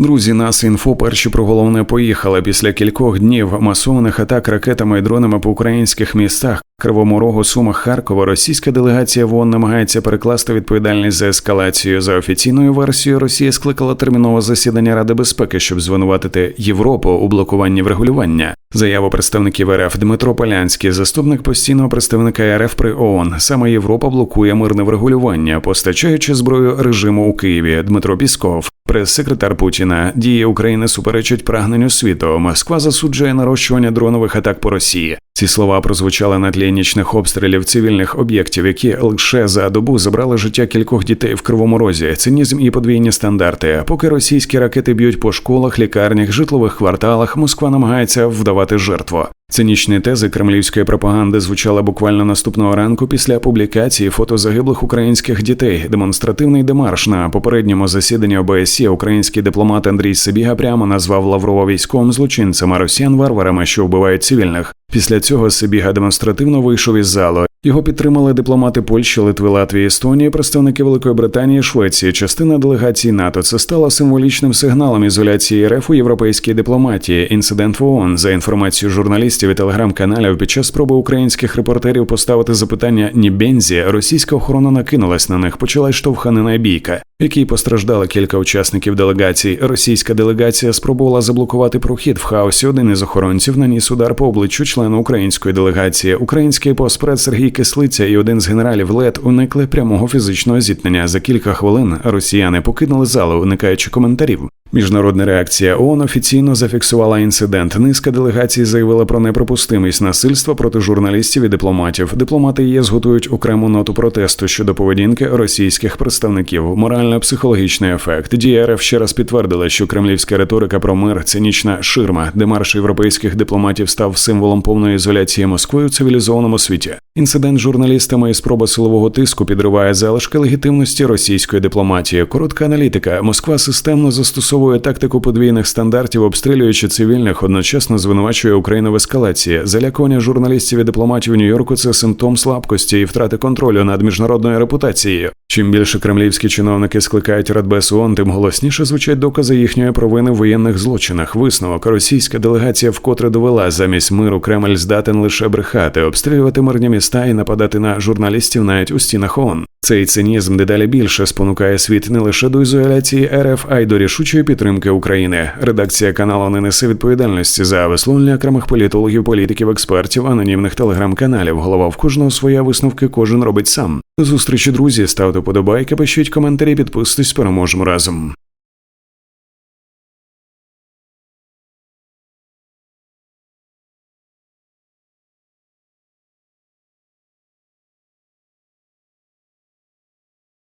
Друзі, нас інфо перші про головне поїхали. Після кількох днів масованих атак ракетами і дронами по українських містах, Кривому Рогу, Сумах, Харкова, російська делегація в ООН намагається перекласти відповідальність за ескалацію. За офіційною версією, Росія скликала термінове засідання Ради безпеки, щоб звинуватити Європу у блокуванні врегулювання. Заяву представників РФ Дмитро Полянський, заступник постійного представника РФ при ООН. Саме Європа блокує мирне врегулювання, постачаючи зброю режиму у Києві. Дмитро Пісков. Прес-секретар Путіна дії України суперечать прагненню світу. Москва засуджує нарощування дронових атак по Росії. Ці слова прозвучали на тлі нічних обстрілів цивільних об'єктів, які лише за добу забрали життя кількох дітей в кривому розі. Цинізм і подвійні стандарти. Поки російські ракети б'ють по школах, лікарнях, житлових кварталах, Москва намагається вдавати жертву. Цинічні тези кремлівської пропаганди звучали буквально наступного ранку після публікації фото загиблих українських дітей. Демонстративний демарш на попередньому засіданні ОБСЄ український дипломат Андрій Сибіга прямо назвав Лаврова військовим злочинцем, а росіян варварами, що вбивають цивільних. Після цього Сибіга демонстративно вийшов із залу. Його підтримали дипломати Польщі, Литви, Латвії, Естонії, представники Великої Британії, Швеції, частина делегації НАТО. Це стало символічним сигналом ізоляції РФ у європейській дипломатії. Інцидент в ООН. за інформацією журналістів і телеграм-каналів. Під час спроби українських репортерів поставити запитання Нібензі, російська охорона накинулась на них. Почалась штовханина бійка, якій постраждали кілька учасників делегації. Російська делегація спробувала заблокувати прохід в хаосі. Один із охоронців наніс удар по обличчю члена української делегації. Український поспред Сергій Кислиця і один з генералів ЛЕД уникли прямого фізичного зіткнення. За кілька хвилин росіяни покинули залу, уникаючи коментарів. Міжнародна реакція ООН офіційно зафіксувала інцидент. Низка делегацій заявила про неприпустимість насильства проти журналістів і дипломатів. Дипломати ЄС готують окрему ноту протесту щодо поведінки російських представників. Морально-психологічний ефект. Дія ще раз підтвердила, що кремлівська риторика про мир цинічна ширма, де марш європейських дипломатів став символом повної ізоляції Москви у цивілізованому світі. Інцидент з журналістами і спроба силового тиску підриває залишки легітимності російської дипломатії. Коротка аналітика. Москва системно застосовує тактику подвійних стандартів, обстрілюючи цивільних, одночасно звинувачує Україну в ескалації. Залякування журналістів і дипломатів Нью-Йорку – це симптом слабкості і втрати контролю над міжнародною репутацією. Чим більше кремлівські чиновники скликають Радбез ООН, тим голосніше звучать докази їхньої провини в воєнних злочинах. Висновок російська делегація вкотре довела замість миру Кремль здатен лише брехати, обстрілювати мирні міста і нападати на журналістів навіть у стінах ООН. Цей цинізм дедалі більше спонукає світ не лише до ізоляції РФ, а й до рішучої підтримки України. Редакція каналу не несе відповідальності за висловлення окремих політологів, політиків, експертів, анонімних телеграм-каналів. Голова в кожного своя висновки кожен робить сам. Зустрічі, друзі, ставте пишіть коментарі, підписуйтесь, переможемо разом.